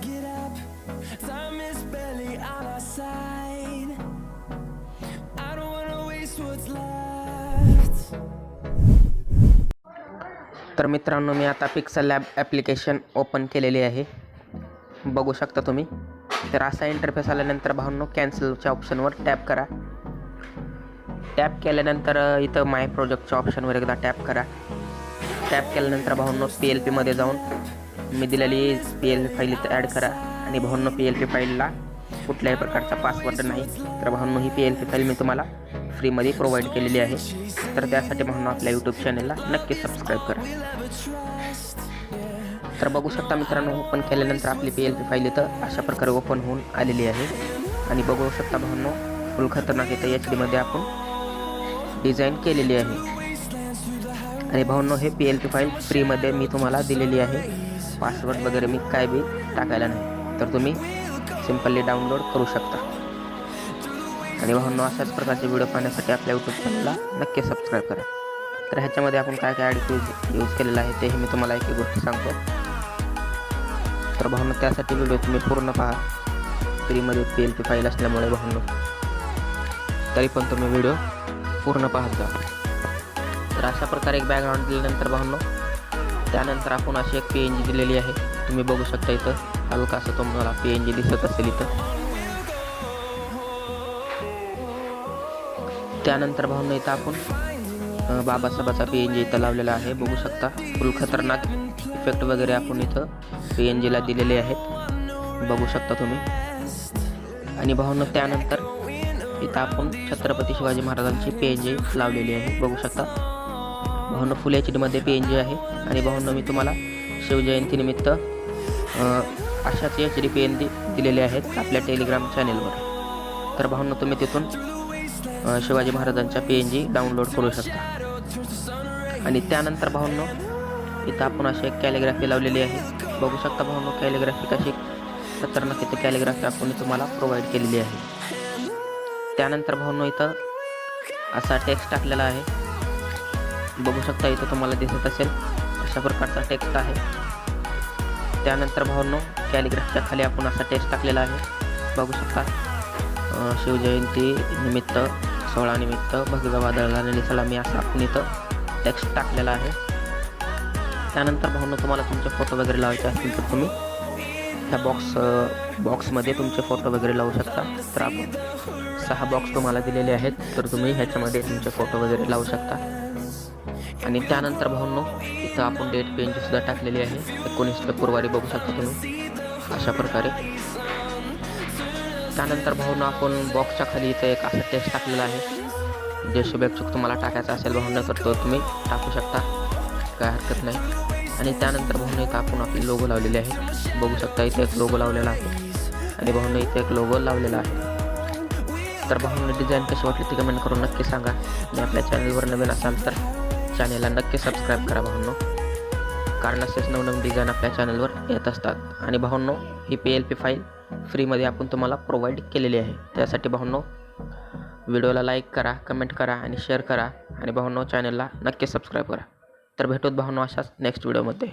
get up. Time is barely on our side. I don't wanna waste what's left. तर मित्रांनो मी आता pixel lab application open केलेली आहे बघू शकता तुम्ही तर असा इंटरफेस आल्यानंतर भावनो कॅन्सलच्या ऑप्शनवर टॅप करा टॅप केल्यानंतर इथं माय प्रोजेक्टच्या ऑप्शनवर एकदा टॅप करा टॅप केल्यानंतर भावनो पी एल पीमध्ये जाऊन मी दिलेली पी एल पी फाईल इथं ॲड करा. आणि भाऊंनो पी एल पी फाईलला कुठल्याही प्रकारचा पासवर्ड नाही. तर भाऊंनो ही पी एल पी फाईल मी तुम्हाला फ्रीमध्ये प्रोव्हाइड केलेली आहे. तर त्यासाठी म्हणून आपल्या यूट्यूब चॅनलला नक्की सबस्क्राईब करा. तर बघू शकता मित्रांनो ओपन केल्यानंतर आपली पी एल पी फाईल इथं अशा प्रकारे ओपन होऊन आलेली आहे. आणि बघू शकता भावनो फुल खतरनाक इथं एच डीमध्ये आपण डिझाईन केलेली आहे. आणि भावनो हे पी एल पी फाईल फ्रीमध्ये मी तुम्हाला दिलेली आहे. पासवर्ड वगैरे मी काय बी टाकायला नाही. तर तुम्ही सिम्पली डाउनलोड करू शकता. आणि भावनो अशाच प्रकारचे व्हिडिओ पाहण्यासाठी आपल्या यूट्यूब चॅनलला नक्की सबस्क्राईब करा. तर ह्याच्यामध्ये आपण काय काय ॲड यूज यूज केलेलं आहे तेही मी तुम्हाला एक गोष्ट सांगतो. तर भावनो त्यासाठी व्हिडिओ तुम्ही पूर्ण पहा. फ्रीमध्ये पी एल पी फाईल असल्यामुळे भावनो. तरी पण तुम्ही व्हिडिओ पूर्ण पाहत जा. तर अशा प्रकारे एक बॅकग्राऊंड दिल्यानंतर भावनो त्यानंतर आपण अशी एक पी एन जी दिलेली आहे. तुम्ही बघू शकता इथं हलका असं तुम्हाला पी एन जी दिसत असेल इथं. त्यानंतर भावना इथं आपण बाबासाहेबाचा पी एन जी इथं लावलेला आहे. बघू शकता फुल खतरनाक इफेक्ट वगैरे आपण इथं पी एन जीला दिलेले आहेत. बघू शकता तुम्ही. आणि भावना त्यानंतर इथं आपण छत्रपती शिवाजी महाराजांची पी एन जी लावलेली आहे. बघू शकता. भावना फुल एच डीमध्ये पी एन जी आहे. आणि भावना मी तुम्हाला शिवजयंतीनिमित्त अशाच H D P N G दिलेले आहेत आपल्या टेलिग्राम चॅनेलवर. तर भावना तुम्ही तिथून शिवाजी महाराजांच्या पी एन जी डाउनलोड करू शकता. आणि त्यानंतर भावनो इथं आपण अशी एक कॅलिग्राफी लावलेली आहे. बघू शकता भावनो कॅलिग्राफी कशी खतरनाक इथं कॅलिग्राफी आपण तुम्हाला प्रोव्हाइड केलेली आहे. त्यानंतर भावनो इथं असा टेक्स्ट टाकलेला आहे. बघू शकता इथं तुम्हाला दिसत असेल अशा प्रकारचा टेक्स्ट आहे. त्यानंतर भावनो कॅलिग्राफच्या खाली आपण असा टेक्स्ट टाकलेला आहे. बघू शकता शिवजयंती निमित्त सोहळानिमित्त भगव्या वादळाला आणि मी असा आपण इथं टेक्स्ट टाकलेला आहे. त्यानंतर भावनो तुम्हाला तुमचे फोटो वगैरे लावायचे असतील तर तुम्ही ह्या बॉक्स बॉक्समध्ये तुमचे फोटो वगैरे लावू शकता. तर आपण सहा बॉक्स तुम्हाला दिलेले आहेत तर तुम्ही ह्याच्यामध्ये तुमचे फोटो वगैरे लावू शकता. आणि त्यानंतर भाऊंनो इथं आपण डेट पेनची सुद्धा टाकलेली आहे. एकोणीस फेब्रुवारी बघू शकता तुम्ही. अशा प्रकारे. त्यानंतर भाऊनं आपण बॉक्सच्या खाली इथं एक असं टेक्स्ट टाकलेला आहे. जे शुभेच्छुक तुम्हाला टाकायचा असेल भावना तर तो तुम्ही टाकू शकता. काय हरकत नाही. आणि त्यानंतर भावना इथं आपण आपली लोगो लावलेली आहे. बघू शकता इथे एक लोगो लावलेला आहे. आणि भावना इथे एक लोगो लावलेला आहे. तर भावना डिझाईन कशी वाटली ती कमेंट करून नक्की सांगा. आणि आपल्या चॅनलवर नवीन असाल तर चॅनलला नक्की सबस्क्राईब करा भावांनो. कारण असेच नवनवीन डिझाईन आपल्या चॅनलवर येत असतात. आणि भावनो ही पी एल पी फाईल फ्रीमध्ये आपण तुम्हाला प्रोव्हाइड केलेली आहे. त्यासाठी भावनो व्हिडिओला लाईक करा कमेंट करा आणि शेअर करा. आणि भावनो चॅनलला नक्की सबस्क्राईब करा. तर भेटूत भावनो अशाच नेक्स्ट व्हिडिओमध्ये